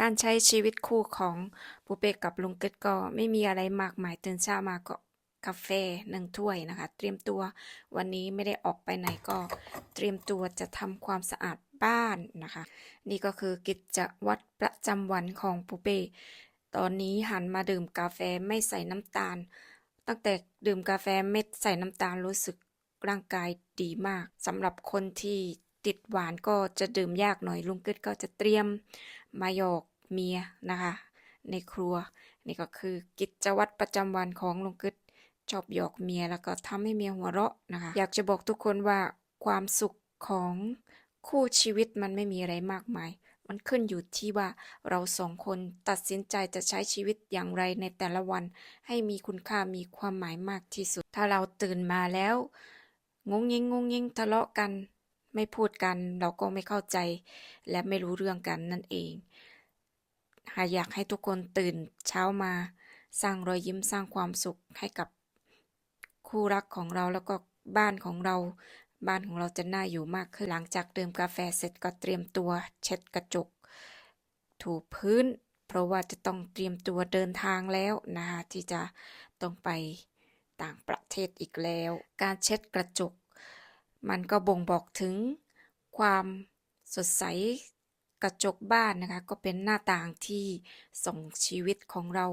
การใช้ชีวิตคู่ของปูเป้กับลุงกึดก็ไม่มีอะไรมากมายตื่นเช้ามาก็กาแฟหนึ่งถ้วยนะคะ เตรียมตัววันนี้ไม่ได้ออกไปไหนก็เตรียมตัวจะทำความสะอาดบ้านนะคะ นี่ก็คือกิจวัตรประจำวันของปูเป้ตอนนี้หันมาดื่มกาแฟไม่ใส่น้ำตาล ตั้งแต่ดื่มกาแฟไม่ใส่น้ำตาลรู้สึกร่างกายดีมากสำหรับคนที่ ติดหวานก็จะดื่มยากหน่อยลุงกึดก็จะเตรียมมาหยอกเมียนะคะ ในครัว นี่ก็คือกิจวัตรประจำวันของลุงกึดชอบหยอกเมียแล้วก็ทำให้เมียหัวเราะนะคะ อยากจะบอกทุกคนว่าความสุขของคู่ชีวิตมันไม่มีอะไรมากมาย มันขึ้นอยู่ที่ว่าเราสองคนตัดสินใจจะใช้ชีวิตอย่างไรในแต่ละวัน ให้มีคุณค่ามีความหมายมากที่สุด ถ้าเราตื่นมาแล้ว งงยิงงงยิงทะเลาะกัน ไม่พูดกัน เราก็ไม่เข้าใจ และไม่รู้เรื่องกันนั่นเอง หากอยากให้ทุกคนตื่นเช้ามา สร้างรอยยิ้มสร้างความสุขให้กับคู่รักของเราแล้วก็บ้านของเรา บ้านของเราจะน่าอยู่มากขึ้นหลังจากดื่มกาแฟเสร็จก็เตรียมตัว เช็ดกระจก ถูพื้น เพราะว่าจะต้องเตรียมตัวเดินทางแล้วนะคะที่จะต้องไปต่างประเทศอีกแล้ว การเช็ดกระจก มันก็บ่งบอกถึงความสดใสกระจกบ้านนะคะ ก็เป็นหน้าต่างที่ส่งชีวิตของเรา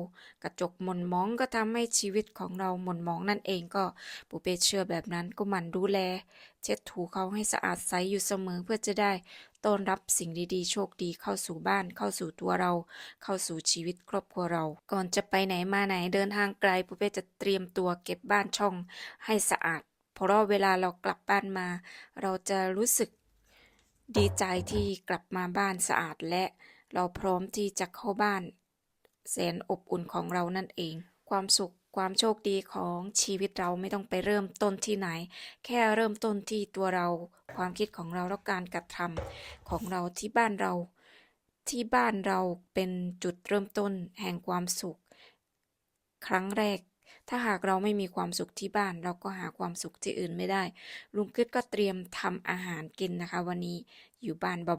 กระจกหม่นมองก็ทำให้ชีวิตของเราหม่นมองนั่นเองก็ปูเป้เชื่อแบบนั้นก็มันดูแล เช็ดถูเขาให้สะอาดใสอยู่เสมอเพื่อจะได้ต้อนรับสิ่งดีๆ โชคดีเข้าสู่บ้านเข้าสู่ตัวเรา เข้าสู่ชีวิตครอบครัวเรา ก่อนจะไปไหนมาไหนเดินทางไกลปูเป้จะเตรียมตัวเก็บบ้านช่องให้สะอาด เพราะเวลาเรากลับบ้านมา เราจะรู้สึกดีใจที่กลับมาบ้านสะอาดและเราพร้อมที่จะเข้าบ้านแสนอบอุ่นของเรานั่นเอง ความสุขความโชคดีของชีวิตเราไม่ต้องไปเริ่มต้นที่ไหน แค่เริ่มต้นที่ตัวเรา ความคิดของเราแล้วการกระทำของเราที่บ้านเรา ที่บ้านเราเป็นจุดเริ่มต้นแห่งความสุข ครั้งแรก ถ้าหากเราไม่มีความสุขที่บ้าน เราก็หาความสุขที่อื่นไม่ได้ ลุงกึดก็เตรียมทำอาหารกินนะคะ วันนี้อยู่บ้านเบา